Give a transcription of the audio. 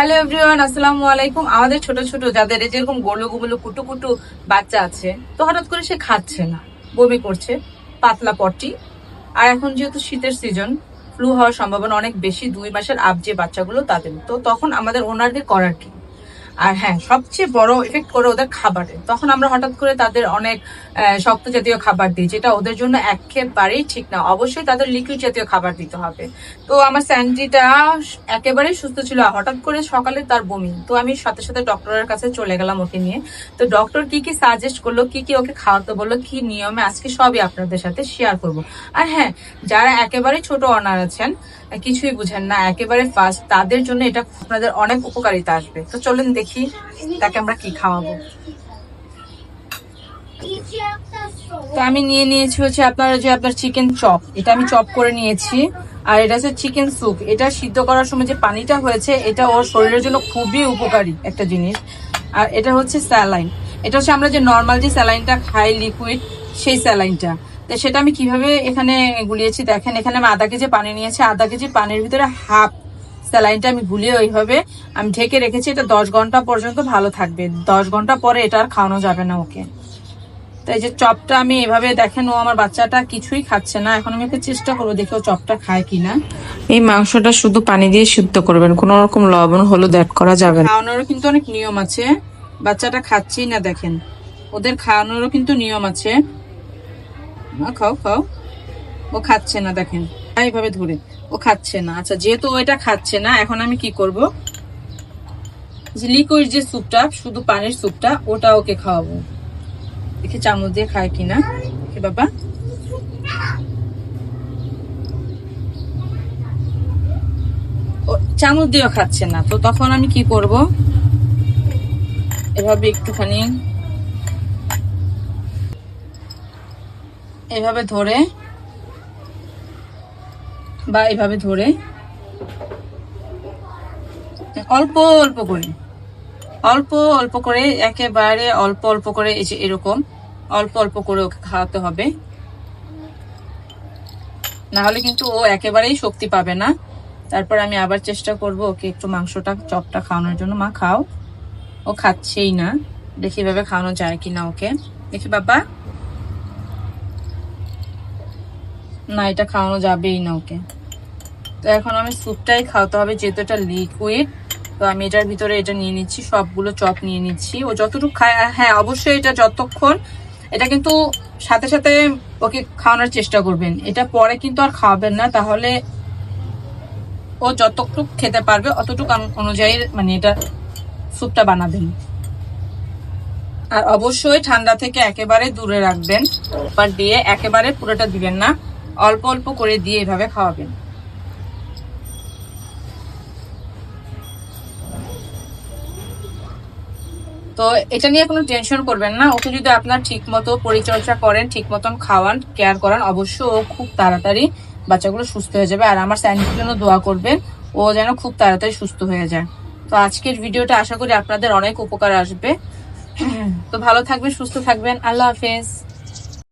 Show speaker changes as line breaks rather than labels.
Hello everyone আসসালামু আলাইকুম। আমাদের ছোট ছোট যাদের যেরকম গোলো গুবলো কুটু কুটু বাচ্চা আছে, তো হঠাৎ করে সে খাচ্ছে না, বমি করছে, পাতলা পটি। আর এখন যেহেতু শীতের সিজন ফ্লু হওয়ার সম্ভাবনা অনেক বেশি, দুই মাসের আপ যে বাচ্চাগুলো তাদের। তো তখন আমাদের ওনারদের করার কি? আর হ্যাঁ সবচেয়ে বড় এফেক্ট করে ওদের খাবারে। তখন আমরা হঠাৎ করে তাদের অনেক শক্ত জাতীয় খাবার দিই, যেটা ওদের জন্য একেবারেই ঠিক না। অবশ্যই তাদের লিকুইড জাতীয় খাবার দিতে হবে। তো আমার স্যান্ডিটা একেবারেই সুস্থ ছিল হঠাৎ করে সকালে তার বমি। তো আমি সাথে সাথে ডক্টরের কাছে চলে গেলাম ওকে নিয়ে। তো ডক্টর কি কি সাজেস্ট করল, কি কি ওকে খাওয়াতে বলল, কি নিয়মে আজকে সবই আপনাদের সাথে শেয়ার করব। আর হ্যাঁ যারা একেবারে ছোট অনার আছেন কিছুই বুঝেন না, একেবারে ফার্স্ট তাদের জন্য এটা আপনাদের অনেক উপকারিতা আসবে। তো চলেন দেখি তাকে আমরা কি খাওয়াবো। তো আমি নিয়ে নিয়েছি হচ্ছে আপনার যে আপনার চিকেন চপ এটা আমি চপ করে নিয়েছি। আর এটা হচ্ছে চিকেন স্যুপ এটা সিদ্ধ করার সময় যে পানিটা হয়েছে, এটা ওর শরীরের জন্য খুবই উপকারী একটা জিনিস। আর এটা হচ্ছে স্যালাইন। এটা হচ্ছে আমরা যে নর্মাল যে স্যালাইনটা খাই লিকুইড সেই স্যালাইনটা। সেটা আমি কীভাবে এখানে গুলিয়েছি দেখেন এখানে আমি আধা কেজি পানি নিয়েছি আধা কেজি পানির ভিতরে হাফ স্যালাইনটা আমি গুলিয়ে ওইভাবে আমি ঢেকে রেখেছি এটা দশ ঘণ্টা পর্যন্ত ভালো থাকবে। দশ ঘণ্টা পরে এটা আর খাওয়ানো যাবে না ওকে। তো এই যে চপটা আমি এভাবে দেখেন ও আমার বাচ্চাটা কিছুই খাচ্ছে না। এখন আমি একটু চেষ্টা করব দেখি ও চপটা খায় কিনা।
এই মাংসটা শুধু পানি দিয়ে সিদ্ধ করবেন কোনো রকম লবণ হলুদ অ্যাড করা যাবে না।
খাওয়ানোরও কিন্তু অনেক নিয়ম আছে। বাচ্চাটা খাচ্ছেই না দেখেন। ওদের খাওয়ানোরও কিন্তু নিয়ম আছে। খাও খাও। ও খাচ্ছে না, দেখেন। এইভাবে ধরে। ও খাচ্ছে না। আচ্ছা যেহেতু ও এটা খাচ্ছে না, এখন আমি কি করব? যে লিকুইড যে স্যুপটা, শুধু পানির স্যুপটা, ওটা ওকে খাওয়াবো। দেখি চামচ দিয়ে খায় কিনা। দেখি বাবা। ও চামচ দিয়েও খাচ্ছে না। তো তখন আমি কি করব? এভাবে একটুখানি এভাবে ধরে বা এভাবে ধরে। অল্প অল্প করে। অল্প অল্প করে, একেবারে অল্প অল্প করে, এই যে এরকম। অল্প অল্প করে ওকে খাওয়াতে হবে। না হলে কিন্তু ও একেবারেই শক্তি পাবে না। তারপর আমি আবার চেষ্টা করব ওকে একটু মাংসটা, চপটা খাওয়ানোর জন্য। মা, খাও। ও খাচ্ছেই না। দেখি এভাবে খাওয়ানো যায় কিনা ওকে। দেখি, বাবা। না, এটা খাওয়ানো যাবেই না ওকে। তো এখন আমি স্যুপটাই খাওয়াতে হবে, যেহেতু এটা লিকুইড তো আমি এটার ভিতরে এটা নিয়ে নিচ্ছি, সবগুলো চপ নিয়ে নিচ্ছি। ও যতটুকু খায় হ্যাঁ অবশ্যই এটা যতক্ষণ, এটা কিন্তু সাথে সাথে ওকে খাওয়ানোর চেষ্টা করবেন। এটা পরে কিন্তু আর খাওয়াবেন না, তাহলে ও যতটুকু খেতে পারবে, অতটুকু অনুযায়ী মানে এটা স্যুপটা বানাবেন। আর অবশ্যই ঠান্ডা থেকে একেবারে দূরে রাখবেন বা দিয়ে একেবারে পুরোটা দিবেন না। অল্প অল্প করে দিয়ে এভাবে খাওয়াবেন। তো এটা নিয়ে কোনো টেনশন করবেন না। ওকে যদি আপনার ঠিক মতো পরিচর্যা করেন ঠিক মতন খাওয়ান কেয়ার করান অবশ্য ও খুব তাড়াতাড়ি বাচ্চাগুলো সুস্থ হয়ে যাবে। আর আমার স্যান্ডের জন্য দোয়া করবেন, ও যেন খুব তাড়াতাড়ি সুস্থ হয়ে যায়। তো আজকের ভিডিওটা আশা করি আপনাদের অনেক উপকার আসবে। তো ভালো থাকবেন, সুস্থ থাকবেন। আল্লাহ হাফেজ।